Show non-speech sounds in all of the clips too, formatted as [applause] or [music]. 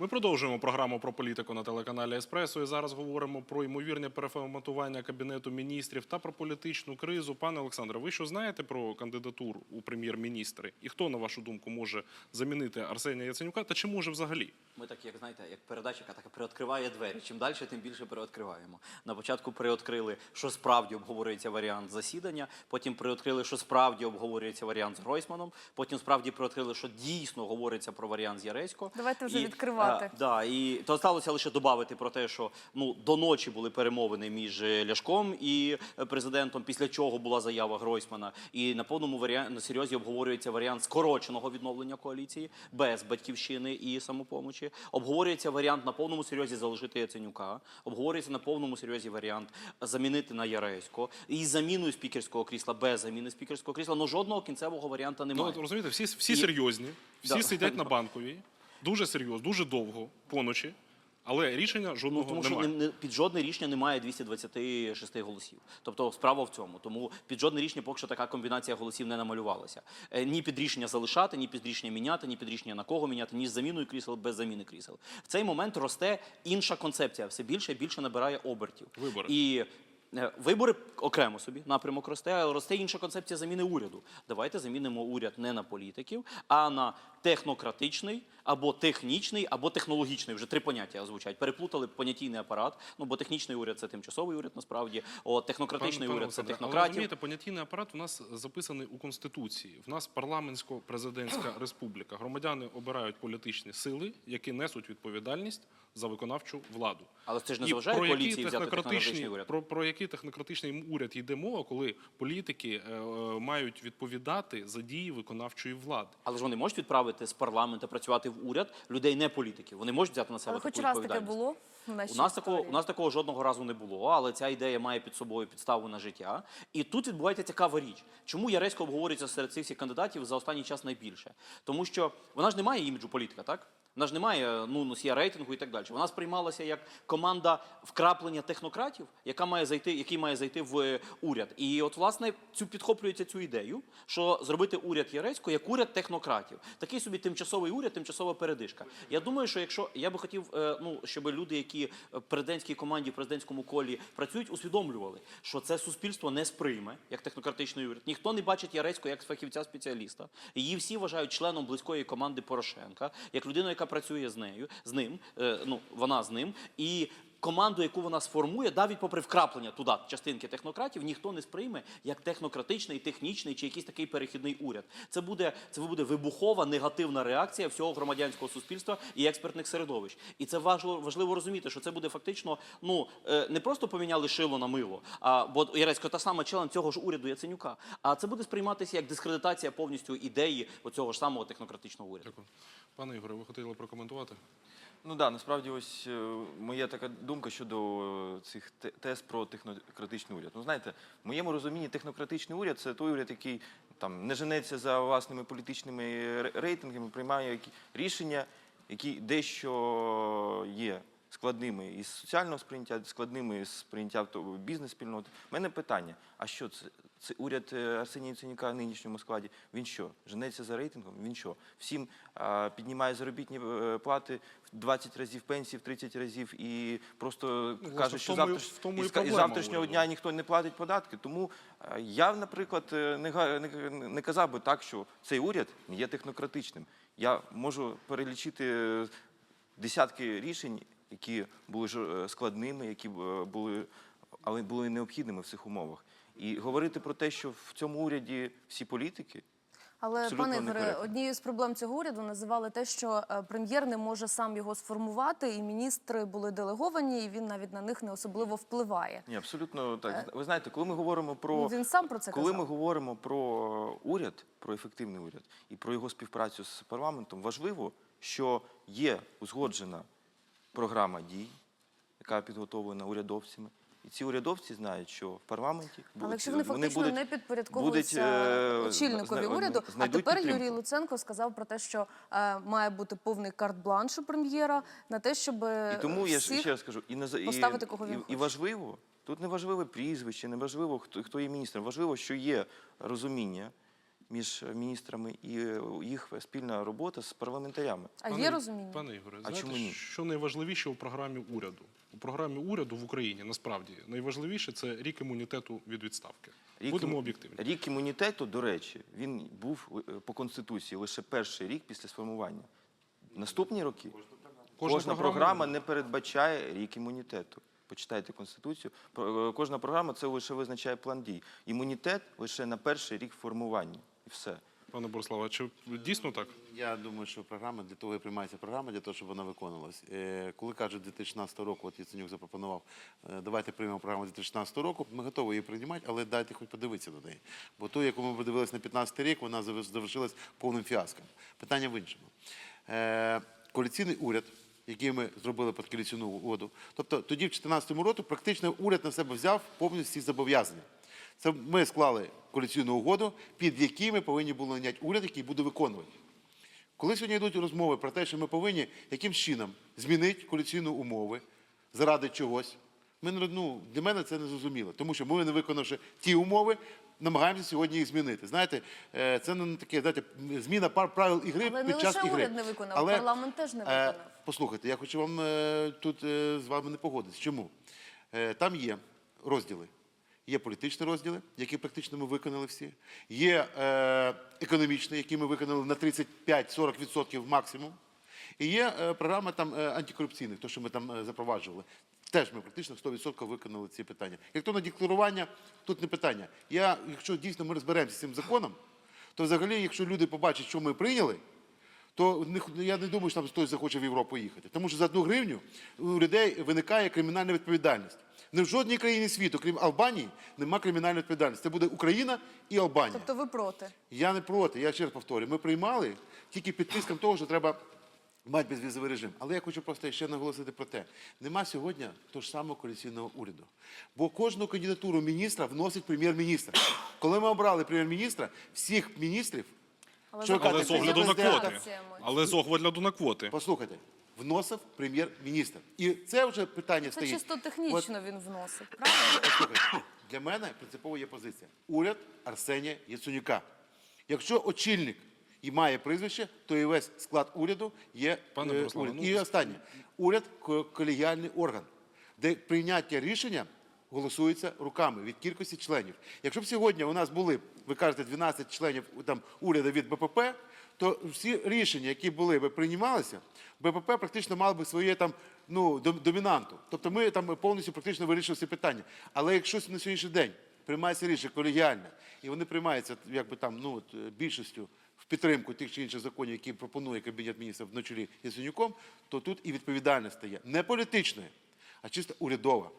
Ми продовжуємо програму про політику на телеканалі Еспресо. І зараз говоримо про ймовірне переформатування кабінету міністрів та про політичну кризу. Пане Олександре, ви що знаєте про кандидатуру у прем'єр-міністри? І хто, на вашу думку, може замінити Арсенія Яценюка? Та чи може взагалі? Ми так, як знаєте, як передача, яка так приоткриває двері. Чим далі, тим більше приоткриваємо. На початку приоткрили, що справді обговорюється варіант засідання. Потім приоткрили, що справді обговорюється варіант з Гройсманом. Потім справді приоткрили, що дійсно говориться про варіант з Яресько. Давайте вже І, відкривати. Да, і то сталося лише додати про те, що ну до ночі були перемовини між е, Ляшком і е, президентом. Після чого була заява Гройсмана, і на повному варіанті на серйозі обговорюється варіант скороченого відновлення коаліції без батьківщини і самопомочі. Обговорюється варіант на повному серйозі залишити Яценюка. Обговорюється на повному серйозі варіант замінити на Яресько і заміною спікерського крісла без заміни спікерського крісла. Ну жодного кінцевого варіанта Ну, немає. от, розумієте, всі, всі І- серйозні, всі Да. сидять на [laughs] банковій, дуже серйозно, дуже довго, поночі, але рішення жодного Ну, тому що немає. не, не- під жодне рішення немає 226 голосів. Тобто справа в цьому. Тому під жодне рішення поки що така комбінація голосів не намалювалася. Е, ні під рішення залишати, ні під рішення міняти, ні під рішення на кого міняти, ні з заміною крісел, без заміни крісел. В цей момент росте інша концепція, все більше і більше набирає обертів. Вибори. І Вибори окремо собі напрямок росте, але росте інша концепція заміни уряду. Давайте замінимо уряд не на політиків, а на технократичний або технічний, або технологічний. Вже три поняття звучать. Переплутали понятійний апарат. Ну бо технічний уряд це тимчасовий уряд, насправді. О, технократичний уряд це Але розумієте, понятійний апарат у нас записаний у Конституції. В нас парламентсько-президентська [clears throat] республіка. Громадяни обирають політичні сили, які несуть відповідальність за виконавчу владу. Але це ж не заважає про який коаліції взяти технократичний- технократичний уряд. Про, про який технократичний уряд йде мова, коли політики е, е, мають відповідати за дії виконавчої влади? Але ж вони можуть відправити з парламенту працювати в уряд людей, не політиків. Вони можуть взяти на себе Але хоч таку раз таке було У нас такого у нас такого жодного разу не було, але ця ідея має під собою підставу на життя. І тут відбувається цікава річ. Чому Яресько обговорюється серед цих всіх кандидатів за останній час найбільше? Тому що вона ж не має іміджу політика, так? Вона ж не має ну, носія рейтингу і так далі. Вона сприймалася як команда вкраплення технократів, яка має зайти, який має зайти в е, уряд. І от, власне, цю підхоплюється цю ідею, що зробити уряд Яресько як уряд технократів. Такий собі тимчасовий уряд, тимчасова передишка. Я думаю, що якщо я би хотів, е, ну щоб люди, які в президентській команді, в президентському колі працюють, усвідомлювали, що це суспільство не сприйме як технократичний уряд. Ніхто не бачить Яресько як фахівця спеціаліста. Її всі вважають членом близької команди Порошенка, як людину, яка працює з нею, з ним. е, ну вона з ним і. Команду, яку вона сформує, навіть попри вкраплення туди частинки технократів, ніхто не сприйме як технократичний, технічний чи якийсь такий перехідний уряд. Це буде це буде вибухова негативна реакція всього громадянського суспільства і експертних середовищ. І це важливо важливо розуміти, що це буде фактично ну е, не просто поміняли шило на мило, а бо Яресько та сама член цього ж уряду Яценюка. А це буде сприйматися як дискредитація повністю ідеї оцього ж самого технократичного уряду. Дякую. Пане Ігоре, ви хотіли прокоментувати? Ну да, насправді ось е, моя така думка щодо цих те- тез про технократичний уряд. Ну знаєте, в моєму розумінні технократичний уряд це той уряд, який там не женеться за власними політичними ре- рейтингами, приймає рішення, які дещо є складними із соціального сприйняття, складними з сприйняття бізнес-спільноти. У мене питання: а що це? Це уряд е, Арсенія Яценюка в нинішньому складі. Він що? Женеться за рейтингом? Він що? Всім а, піднімає заробітні е, плати в 20 разів пенсії, в 30 разів і просто Ну, каже, що тому і- завтра в тому і завтрашнього дня ніхто не платить податки. Тому е, я, наприклад, не, не, не казав би так, що цей уряд не є технократичним. Я можу перелічити десятки рішень, які були складними, які були, але були необхідними в цих умовах. І говорити про те, що в цьому уряді всі політики. Але пане Ігоре, однією з проблем цього уряду називали те, що е, прем'єр не може сам його сформувати, і міністри були делеговані, і він навіть на них не особливо впливає. Ні, абсолютно так. Ви знаєте, коли ми говоримо про Ну, Він сам про це коли казав. ми говоримо про уряд, про ефективний уряд і про його співпрацю з парламентом, важливо, що є узгоджена програма дій, яка підготовлена урядовцями. І ці урядовці знають, що в парламенті будуть, Але якщо вони фактично будуть, не підпорядковуються будуть, е, очільникові зна- уряду, а тепер підтримку. Юрій Луценко сказав про те, що е, має бути повний карт-бланш у прем'єра на те, щоб І тому я всіх... ще раз кажу, і, наз- поставити, кого він і, і важливо, тут не важливе прізвище, не важливо, хто, хто є міністром, важливо, що є розуміння між міністрами і е, їх спільна робота з парламентарями. А Пане- є розуміння? Пане Ігоре, А знаєте, чому ні? що найважливіше у програмі уряду? У програмі уряду в Україні насправді найважливіше це рік імунітету від відставки. Рік Будемо об'єктивні. Рік імунітету, до речі, він був е, по конституції лише перший рік після сформування. Наступні роки кожна, програма не передбачає рік імунітету. Почитайте конституцію. Е, Кожна програма це лише визначає план дій. Імунітет лише на перший рік формування. І все. Пане Бориславе, чи дійсно так? Я думаю, що програма для того і приймається програма, для того, щоб вона виконувалась. Е, Коли кажуть 2016 року, от Яценюк запропонував, е, давайте приймемо програму 2016 року, ми готові її приймати, але дайте хоч подивитися до неї. Бо ту, яку ми подивилися на 15 рік, вона завер- завершилась повним фіаском. Питання в іншому. Е, Коаліційний уряд, який ми зробили під коаліційну угоду, тобто тоді в 2014 році практично уряд на себе взяв повністю зобов'язання. Це ми склали коаліційну угоду, під які ми повинні були наняти уряд, який буде виконувати. Коли сьогодні йдуть розмови про те, що ми повинні яким чином змінити коаліційні умови заради чогось, ми не- ну, для мене це не зрозуміло. Тому що ми, не виконавши ті умови, намагаємося сьогодні їх змінити. Знаєте, е, це не таке, знаєте, зміна пар правил ігри Але не під час лише уряд не виконав, парламент теж не е, виконав. Послухайте, я хочу вам е, тут з вами не погодитися. Чому? Там є розділи. Є політичні розділи, які практично ми виконали всі. Є е, економічні, які ми виконали на 35-40% максимум. І є е, програма там е, антикорупційних, то, що ми там е, запроваджували. Теж ми практично 100% виконали ці питання. Як то на декларування, тут не питання. Я, якщо дійсно ми розберемося з цим законом, то взагалі, якщо люди побачать, що ми прийняли, то я не думаю, що там хтось захоче в Європу їхати. Тому що за одну гривню у людей виникає кримінальна відповідальність. Не в жодній країні світу, крім Албанії, нема кримінальної відповідальності. Це буде Україна і Албанія. Тобто ви проти? Я не проти, я ще раз повторюю. Ми приймали тільки під тиском того, що треба мати безвізовий режим. Але я хочу просто ще наголосити про те: нема сьогодні того ж самого коаліційного уряду. Бо кожну кандидатуру міністра вносить прем'єр-міністр. Коли ми обрали прем'єр-міністра, всіх міністрів, Але Але з огляду на квоти. Але з огляду на квоти. послухайте, вносив прем'єр-міністр. І це вже питання Це стоїть. чисто технічно він вносить, [coughs] правильно? Послухайте, для мене принципово є позиція. Уряд Арсенія Яценюка. Якщо очільник і має прізвище, то і весь склад уряду є Пане е, уряд. ну, І останнє. Уряд ко- колегіальний орган, де прийняття рішення голосується руками від кількості членів. Якщо б сьогодні у нас були, ви кажете, 12 членів там, уряду від БПП, то всі рішення, які були би приймалися, БПП практично мав би своє там ну домінанту. Тобто ми там повністю практично вирішили всі питання. Але якщо на сьогоднішній день приймається рішення колегіальне, і вони приймаються якби там ну більшістю в підтримку тих чи інших законів, які пропонує кабінет міністрів на чолі з Яценюком, то тут і відповідальність стає не політичною, а чисто урядова.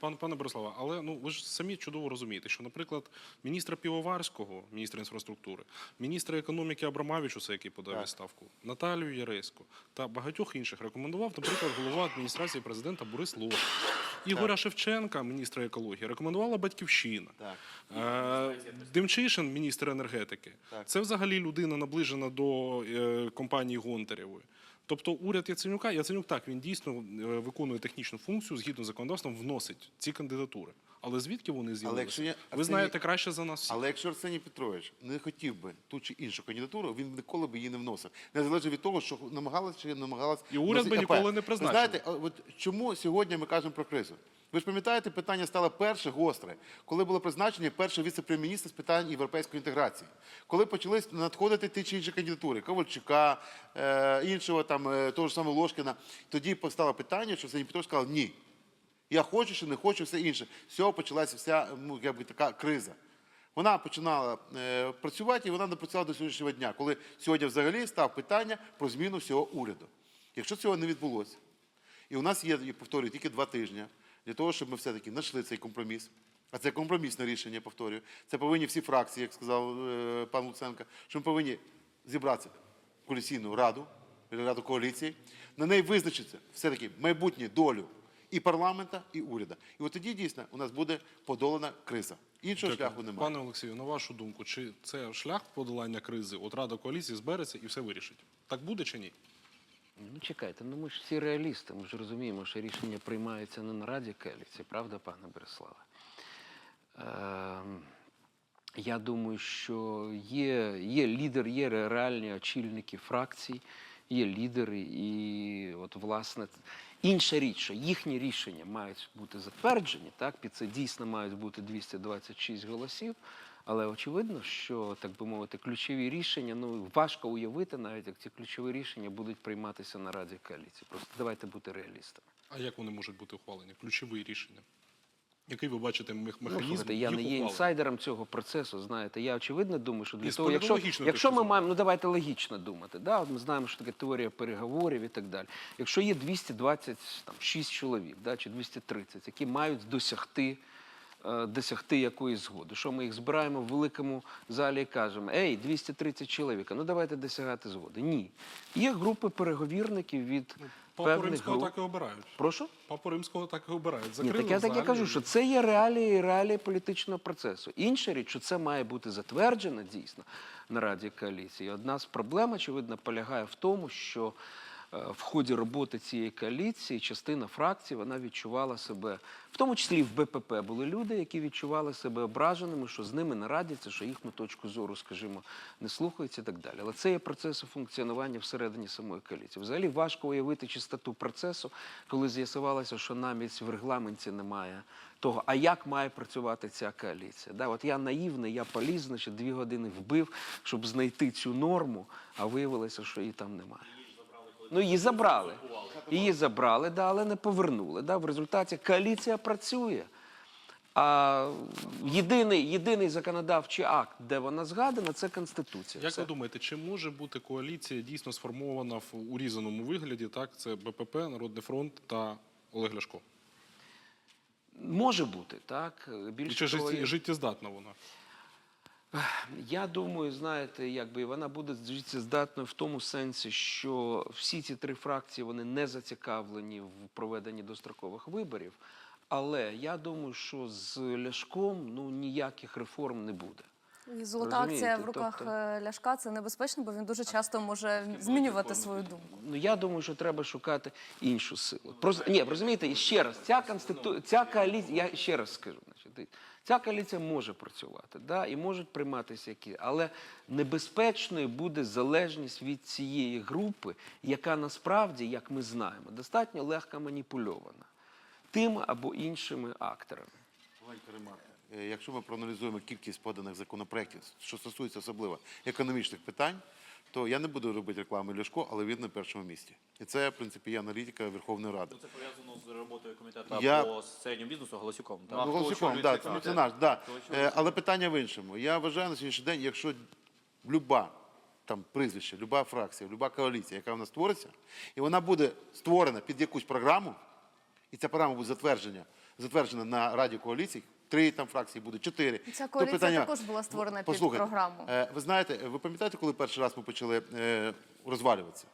Пане пане Бориславе, але ну ви ж самі чудово розумієте, що, наприклад, міністра Півоварського, міністра інфраструктури, міністра економіки Абрамавічуса, який подав відставку, Наталію Яресько та багатьох інших рекомендував, наприклад, голова адміністрації президента Борис Лох. Ігоря Шевченка, міністра екології, рекомендувала батьківщина. Так. Е, Демчишин, міністр енергетики, Так. це взагалі людина наближена до е, компанії Гонтарєвої. Тобто уряд Яценюка, Яценюк так, він дійсно е, виконує технічну функцію, згідно з законодавством, вносить ці кандидатури. Але звідки вони з'явилися? я- Ви знаєте краще за нас всіх. Але якщо Арсеній Петрович не хотів би ту чи іншу кандидатуру, він ніколи би її не вносив. Незалежно від того, що намагалась чи намагалась. І уряд би ніколи не призначив. знаєте, от чому сьогодні ми кажемо про кризу? Ви ж пам'ятаєте, питання стало перше гостре, коли було призначення першого віце-прем'єр-міністра з питань європейської інтеграції. Коли почали надходити ті чи інші кандидатури, Ковальчука, е, іншого там, е, того ж самого Ложкіна, тоді постало питання, що Арсеній Петрович сказав ні. Я хочу чи не хочу, все інше. З цього почалася вся ну, якби, така криза. Вона починала е, працювати і вона не працювала до сьогоднішнього дня, коли сьогодні взагалі став питання про зміну всього уряду. Якщо цього не відбулося, і у нас є, я повторюю, тільки два тижні для того, щоб ми все-таки знайшли цей компроміс. А це компромісне рішення, я повторюю. Це повинні всі фракції, як сказав е, пан Луценко, що ми повинні зібратися в коаліційну раду, раду коаліції. На неї визначиться все-таки майбутнє долю і парламента, і уряду. І от тоді дійсно у нас буде подолана криза. Іншого Дякую. шляху немає. Пане Олексію, на вашу думку, чи це шлях подолання кризи? От Рада коаліції збереться і все вирішить. Так буде чи ні? Ну, чекайте, ну ми ж всі реалісти, ми ж розуміємо, що рішення приймаються не на Раді коаліції, правда, пане Бориславе? Ем, Я думаю, що є, є лідер, є реальні очільники фракцій, є лідери, і от власне інша річ, що їхні рішення мають бути затверджені. Так, під це дійсно мають бути 226 голосів. Але очевидно, що так би мовити, ключові рішення ну важко уявити, навіть як ці ключові рішення будуть прийматися на раді коаліції. Просто давайте бути реалістами. А як вони можуть бути ухвалені? Ключові рішення. Який ви бачите Ну, механізм? слухайте, я не є інсайдером цього процесу. Знаєте, я очевидно думаю, що для і того, якщо, якщо ми зору. маємо, ну давайте логічно думати. Да? От ми знаємо, що таке теорія переговорів і так далі. Якщо є 226 чоловік, да, чи 230, які мають досягти. Е, Досягти якоїсь згоди. Що ми їх збираємо в великому залі і кажемо: Ей, 230 чоловік, ну давайте досягати згоди. Ні. Є групи переговірників від Папу певних римського груп. так і обирають. Прошу? Папу римського так і обирають. Ні, так я так і залі кажу, що це є реалії, реалії політичного процесу. Інша річ, що це має бути затверджено дійсно на Раді коаліції. Одна з проблем, очевидно, полягає в тому, що в ході роботи цієї коаліції частина фракцій вона відчувала себе, в тому числі в БПП були люди, які відчували себе ображеними, що з ними не радяться, що їхню точку зору, скажімо, не слухаються і так далі. Але це є процеси функціонування всередині самої коаліції. Взагалі важко уявити чистоту процесу, коли з'ясувалося, що навіть в регламенті немає того, а як має працювати ця коаліція. Да, от я наївний, я поліз, значить, дві години вбив, щоб знайти цю норму, а виявилося, що її там немає. Ну, її забрали. Її забрали, да, але не повернули. Да. В результаті коаліція працює. А єдиний, єдиний законодавчий акт, де вона згадана, це Конституція. Як Все. ви думаєте, чи може бути коаліція дійсно сформована в урізаному вигляді? Так, це БПП, Народний фронт та Олег Ляшко. Може бути, так. І Більше чи того, житті- життєздатна вона? Я думаю, знаєте, якби вона буде життєздатною в тому сенсі, що всі ці три фракції вони не зацікавлені в проведенні дострокових виборів. Але я думаю, що з Ляшком ну ніяких реформ не буде. І золота акція в руках тобто- е, Ляшка це небезпечно, бо він дуже часто може змінювати свою думку. Ну я думаю, що треба шукати іншу силу. Просто ні, розумієте, і ще раз, ця конститу... ця коаліція, я ще раз скажу, значить, ця коаліція може працювати, да, і можуть прийматися які, але небезпечною буде залежність від цієї групи, яка насправді, як ми знаємо, достатньо легко маніпульована тими або іншими акторами. Е, Якщо ми проаналізуємо кількість поданих законопроєктів, що стосується особливо економічних питань, то я не буду робити рекламу Ляшко, але він на першому місці. І це, в принципі, є аналітика Верховної Ради. Це пов'язано з роботою комітету Я- по середньому бізнесу Голосюком. Ну, Так? Ну, Голосюком, очолює да, це, це наш, да. Е, Але питання в іншому. Я вважаю на сьогоднішній день, якщо люба там прізвище, люба фракція, люба коаліція, яка в нас створиться, і вона буде створена під якусь програму, і ця програма буде затверджена, затверджена на Раді коаліцій, три там фракції буде, чотири. Ця коаліція питання... також була створена під Послухайте, програму. е, Ви знаєте, ви пам'ятаєте, коли перший раз ми почали е, розвалюватися?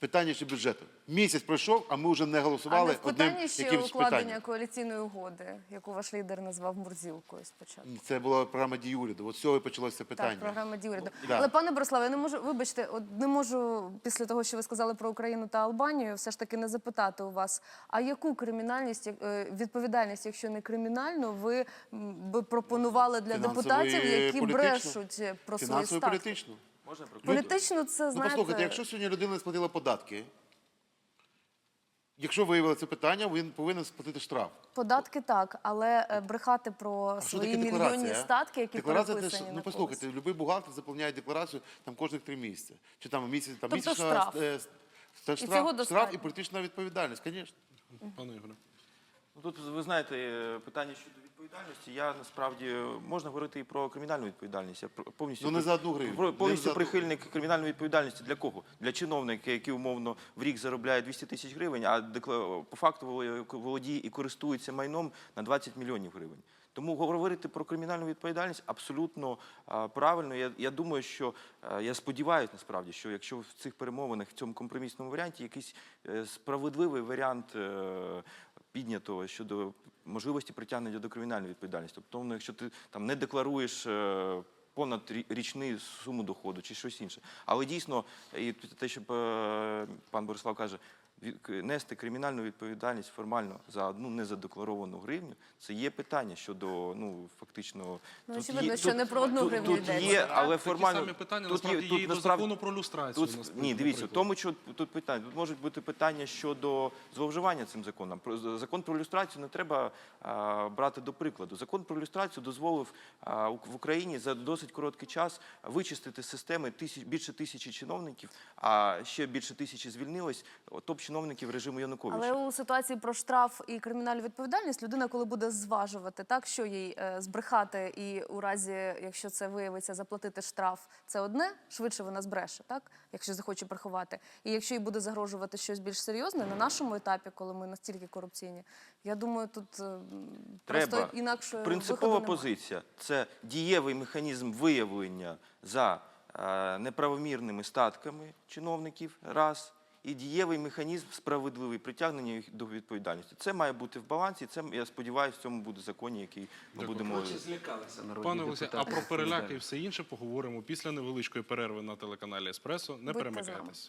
Питання ще бюджету. Місяць пройшов, а ми вже не А голосували не в одним питанні ще якимось укладення питанням. коаліційної угоди, яку ваш лідер назвав Мурзілкою спочатку. Це була програма дії уряду. От з цього і почалося питання. Так, програма дії уряду. Да. Але пане Бориславе, я не можу, вибачте, от не можу після того, що ви сказали про Україну та Албанію, все ж таки не запитати у вас, а яку кримінальність, е, відповідальність, якщо не кримінальну, ви би пропонували для депутатів, які брешуть е, про свої Фінансово статки? політично. Можна про Політично це Ну, послухайте, якщо сьогодні людина не сплатила податки, якщо виявили це питання, він повинен сплатити штраф. Податки так, але е, брехати про А що свої таке декларація? мільйонні а? статки, які декларація переписані це, на ну когось. послухайте, будь-який бухгалтер заповняє декларацію там кожних три місяці. Чи там місяць, там Тобто місячна штраф. е, це І штраф, цього штраф достатньо. і політична відповідальність, звісно. Пане Ігоре. Ну, Тут ви знаєте е, питання щодо відповідальності. Я насправді е, можна говорити і про кримінальну відповідальність. Я повністю Ну, не за одну гривню. про- Не повністю одну прихильник кримінальної відповідальності для кого? Для чиновника, який умовно в рік заробляє 200 тисяч гривень, а по факту воло- володіє і користується майном на 20 мільйонів гривень. Тому говорити про кримінальну відповідальність абсолютно а, правильно. Я, я думаю, що а, я сподіваюся насправді, що якщо в цих перемовинах в цьому компромісному варіанті якийсь е, справедливий варіант е, піднято щодо можливості притягнення до кримінальної відповідальності. Тобто, ну, якщо ти там не декларуєш. е, Понад річний суму доходу чи щось інше. Але дійсно, і те, що е, пан Борислав каже, нести кримінальну відповідальність формально за одну незадекларовану гривню, це є питання щодо ну фактично. Ну, тут очевидно, є- що тут- не про одну гривню тут йдеться, є, але Такі формально самі питання тут насправді є і до насправді- закону про люстрацію. Тут, ні, дивіться, наприклад. тому, що тут питання, тут можуть бути питання щодо зловживання цим законом. Про закон про люстрацію не треба а, брати до прикладу. Закон про люстрацію дозволив а, в Україні за досить короткий час вичистити системи тисяч більше тисячі чиновників, а ще більше тисячі звільнилось топ-чиновників режиму Януковича. Але у ситуації про штраф і кримінальну відповідальність людина, коли буде зважувати, так що їй е, збрехати, і у разі, якщо це виявиться, заплатити штраф, це одне швидше вона збреше, так якщо захоче приховати. І якщо їй буде загрожувати щось більш серйозне на нашому етапі, коли ми настільки корупційні, я думаю, тут е, просто Треба. інакше Принципова позиція це дієвий механізм виявлення за е, неправомірними статками чиновників, раз, і дієвий механізм справедливий притягнення їх до відповідальності. Це має бути в балансі. Це я сподіваюся, в цьому буде законі, який ми Дякую. будемо. Злякалися Пане Олексій, а про переляки і все інше поговоримо після невеличкої перерви на телеканалі Еспресо. Не Будьте перемикайтесь.